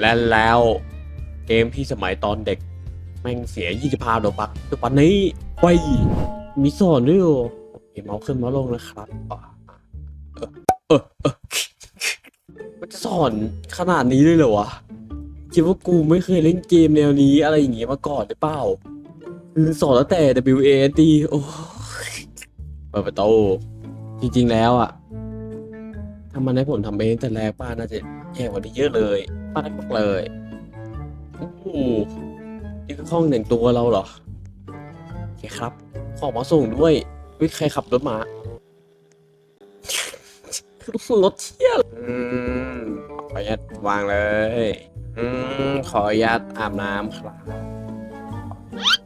และแล้วเกมที่สมัยตอนเด็ก แม่งเสีย 25โดบักทุกวันนี้ไปมีสอนด้วยเหรอโอเมาส์ขึ้นเมาส์ลงนะครับเออเออเออมันจะสอนขนาดนี้เลยเหรอวะคิดว่ากูไม่เคยเล่นเกมแนวนี้อะไรอย่างเงี้ยมาก่อนหรือเปล่าคือสอนตั้งแต่ W A N D โอ้ยเปิดประตูจริง ๆ แล้วอะถ้ามันให้ผมทำเองแต่แรกป้าน่าจะแย่กว่านี้เยอะเลย ป้ากเลยโอ้นี่คือห้องแต่งตัวเราเหรอโอเคครับ ของมาส่งด้วยวิใครขับรถมารถเที่ยวอืมขออนุญาตวางเลย อืมขออนุญาตอาบน้ำครับ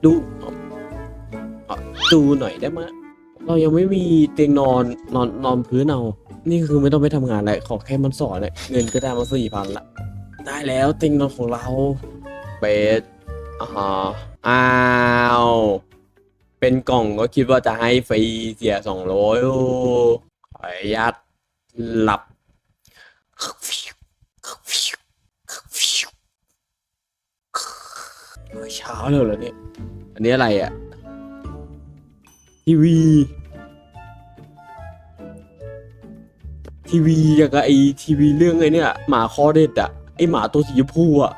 ดูดูหน่อยได้ไหมเรายังไม่มีเตียงนอนนอนนอนพื้นเอา นี่คือไม่ต้องไปทำงานอะไรขอแค่มันสอนเนี่ยเงินก็ได้มาสี่พันละ ได้แล้วเตียงนอนของเราเบสอ่าฮะอ้าว เป็นกล่องก็คิดว่าจะให้ฟรีเสียสองร้อยขออนุญาตหลับ เช้าเลยเหรอเนี่ย อันนี้อะไรอะ ทีวี ทีวีอย่างกับไอทีวีเรื่องไอเนี่ย หมาคอเด็ดอะ ไอหมาตัวสีชมพูอะ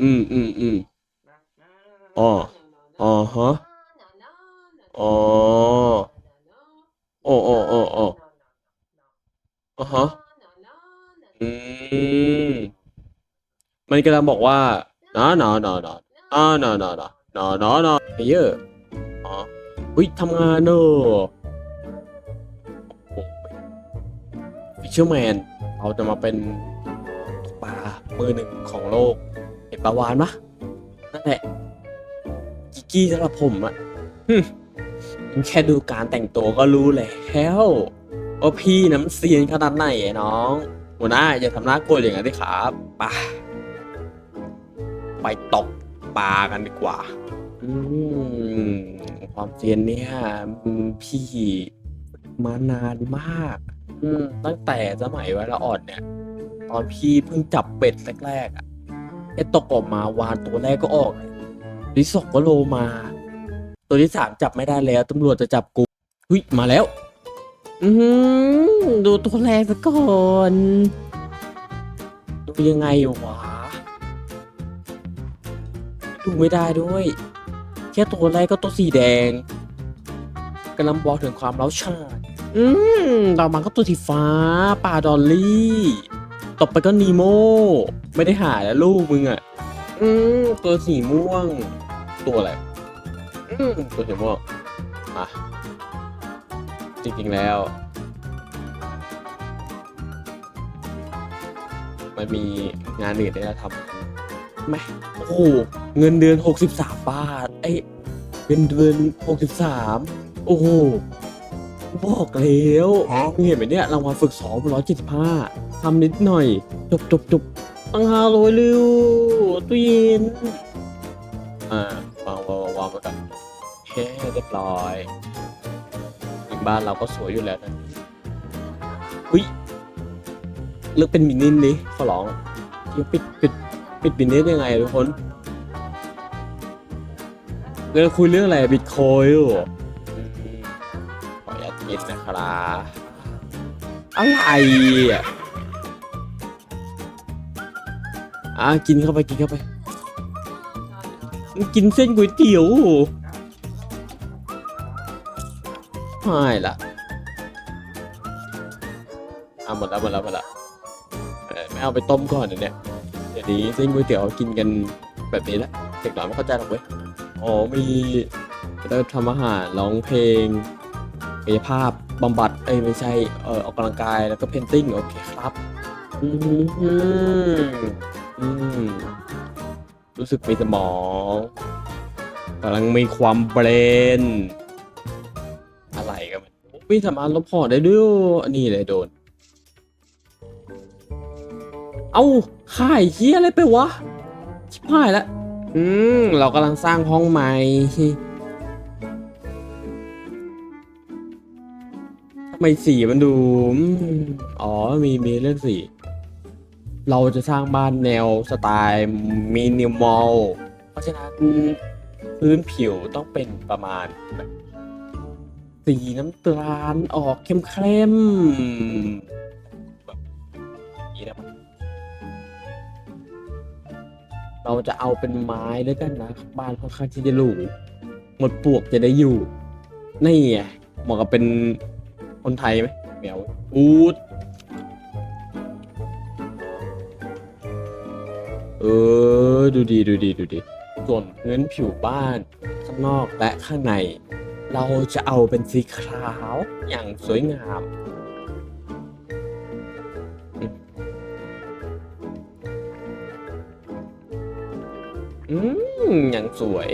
อืมอืมอืมอ๋ออ๋อฮะอ๋อโอ้โอ้โอ้โอ้อ่าฮะอืมมันกำลังบอกว่านอนอนอนอนอ่านอนอนอนอนอนอเยอะอ๋ออุ้ยทำงานเนอะฟิชเชอร์แมน เราจะมาเป็นตกปลามือหนึ่งของโลกเห็นปลาวานปะนั่นแหละกิกกี้สำหรับผมอะหึแค่ดูการแต่งตัวก็รู้แล้วว่าพี่น้ำเซียนขนาดไหนไอ้น้อง หัวหน้าอย่าทำหน้าโกลัวอย่างนั้นดิครับไปไปตกปลากันดีกว่าความเซียนเนี่ยพี่มานานมาก อืมตั้งแต่สมัยวัยละอ่อนเนี่ย ตอนพี่เพิ่งจับเป็ดแรกๆอะไอ้ตกออกมาวานตัวแรกก็ออกเลยลิสกก็โลมา ตัวที่สามจับไม่ได้แล้วตำรวจจะจับกูหุยมาแล้ว อือหือดูตัวแรกซะก่อนดูยังไงวะดูไม่ได้ด้วย แค่ตัวแรกก็ตัวสีแดงกำลังบอกถึงความเล้าชาญ อืมต่อมาก็ตัวสีฟ้าปลาดอลลี่ต่อไปก็นีโมไม่ได้หาแล้วลูกมึงอะ อืมตัวสีม่วง ตัวอะไร อืมตัวสีม่วงอะจริงๆแล้ว มันมีงานอื่นที่จะทำไหมโอ้โหเงินเดือน 63 บาท ไอ้ยเงินเดือน 63 โอ้โห บอกแล้วมึงเห็นไหมเนี่ยรางวัลฝึกสองร้อยเจ็ดสิบห้าทำนิดหน่อย จบจบจบตั้งห้าร้อยเร็วตู้เย็น อ่าวางวางวางวางไปก่อนแค่เรียบร้อยถึงบ้านเราก็สวยอยู่แล้วนะหุ้ยเลือกเป็นมินินดิขอร้องจะปิดปิดปิดมินินยังไงอะทุกคนเราคุยเรื่องอะไรบิตคอยน์เหรออืมขออ นุญาตกินนะครับอะไรอะอะกินเข้าไปกินเข้าไปกินเส้นก๋วยเตี๋ยวไม่ละเอะหมดแล้วหมดแล้วหมดแล้วไม่เอาไปต้มก่อนเดี๋ยวเนี้เดี๋ยวนี้เส้นก๋วยเตี๋ยวกินกันแบบนี้แหละเด็กหน่อยไม่เข้าใจหรอกเว้ยอ๋อมีเราทำอาหารร้องเพลง กายภาพบำบัดเอ้ยไม่ใช่เออออกกำลังกายแล้วก็เพนติ้งโอเคครับอืมอืมรู้สึกมีสมองกำลังมีความเบรน อะไรกันไม่สามารถลบพอได้ด้วยอันนี้เลยโดน เอาข่ายเฮียอะไรไปวะชิบหายแล้วอืม เรากำลังสร้างห้องใหม่ ไม่สีมันดู อ๋อ มีมีเรื่องสี เราจะสร้างบ้านแนวสไตล์มินิมอล เพราะฉะนั้นพื้นผิวต้องเป็นประมาณ สีน้ำตาลออกเข้มๆแบบนี้นะเราจะเอาเป็นไม้ด้วยกันนะบ้านค่อนข้างที่จะหรูหมดปลวกจะได้อยู่ นี่ไงเหมาะกับเป็น คนไทยไหมเหมียวอูดเออ ดูดีดูดีดูดี ส่วนพื้นผิวบ้าน ข้างนอกและข้างใน เราจะเอาเป็นสีขาวอย่างสวยงามอืมอืมอย่างสวย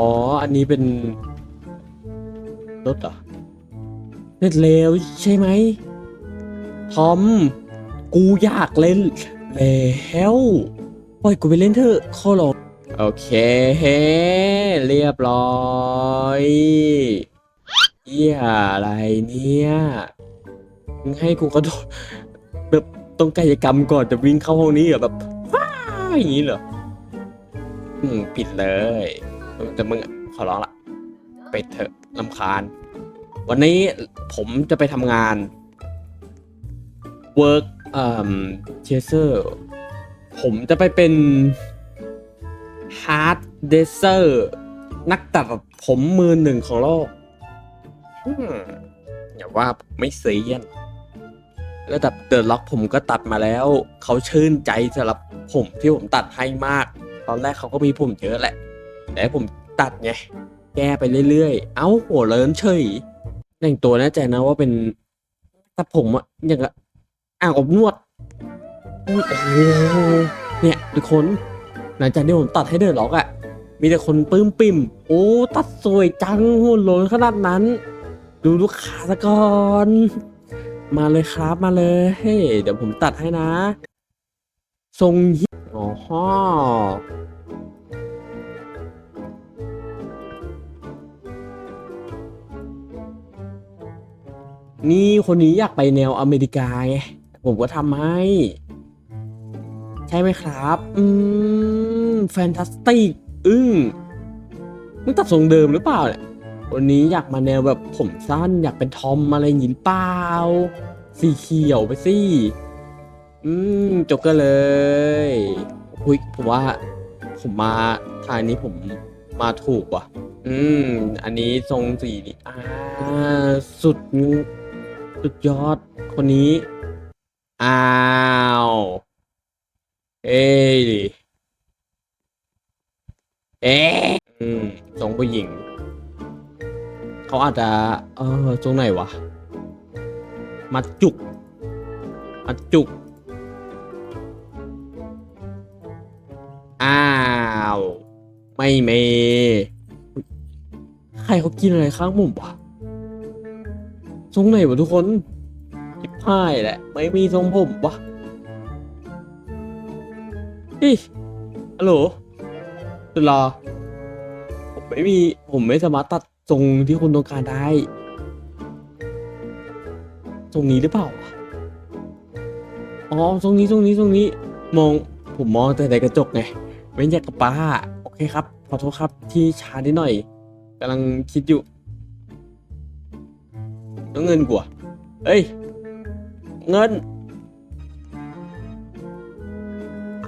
อ๋อ อันนี้เป็น รถเหรอเล่นเร็วใช่ไหมทอม กูอยากเล่นแล้วปล่อยกูไปเล่นเถอะข้อหรอกโอเคเรียบร้อยเหียอะไรเนี่ยมึงให้กูกระโดดแบบต้องกายกรรมก่อนจะวิ่งเข้าห้องนี้เหรอแบบว้าอย่างนี้เหรออืม ปิดเลย แต่มึงขอร้องละไปเถอะลำคาญ วันนี้ผมจะไปทำงาน work อ่า chaser ผมจะไปเป็น hard dancer นักตัดผมมือหนึ่งของโลกอย่าว่าไม่เซียนระดับเดอะล็อกผมก็ตัดมาแล้ว เขาชื่นใจสำหรับผมที่ผมตัดให้มาก ตอนแรกเขาก็มีผมเยอะแหละ แต่ผมตัดไง แก้ไปเรื่อยๆ เอ้าหัวเลินเฉยแต่งตัวแน่ใจนะว่าเป็นแต่ผมอะอย่างกับอ่างอบนวดโอ้โหเนี่ยทุกคนหลังจากที่ผมตัดให้เดินล็อกอะมีแต่คนปื้มปิ่ม โอ้ ตัดสวยจังหุ่นโหลนขนาดนั้น ดูลูกค้าซะก่อน มาเลยครับมาเลยเฮ้เดี๋ยวผมตัดให้นะ ทรงอ๋อ นี่คนนี้อยากไปแนวอเมริกาไงผมก็ทำให้ ใช่ไหมครับ อืม แฟนตาสติกอึ้งมึงตัดทรงเดิมหรือเปล่าเนี่ยวันนี้อยากมาแนวแบบผมสั้น อยากเป็นทอมอะไรอย่างนี้หรือเปล่า สีเขียวไปสิ อืมจบกันเลยอุ้ยผมว่า ผมมาทางนี้ผมมาถูกว่ะ อืม อันนี้ทรงสีนี่อ่า สุด สุดยอดคนนี้ อ้าว เอ้ยเอ๊ะอืมทรงผู้หญิง เขาอาจจะ เออทรงไหนวะ มาจุก มาจุก อ้าว ไม่เม ใครเขากินอะไรข้างมุมวะ ทรงไหนวะทุกคนทิพายแหละ ไม่มีทรงผมวะเฮ้ยฮัลโหลสุดรอผมไม่มี ผมไม่สามารถตัดทรงที่คุณต้องการได้ ทรงนี้หรือเปล่า อ๋อ ทรงนี้ ทรงนี้ ทรงนี้ มอง ผมมองแต่ในกระจกไง ไม่อยากกับป้า โอเคครับ ขอโทษครับที่ช้านิดหน่อยกำลังคิดอยู่ แล้วเงินกูอะเอ้ย เงิน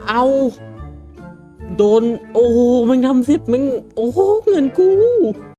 เอา โดน โอ้โหมันทำสิบมันโอ้โหเงินกู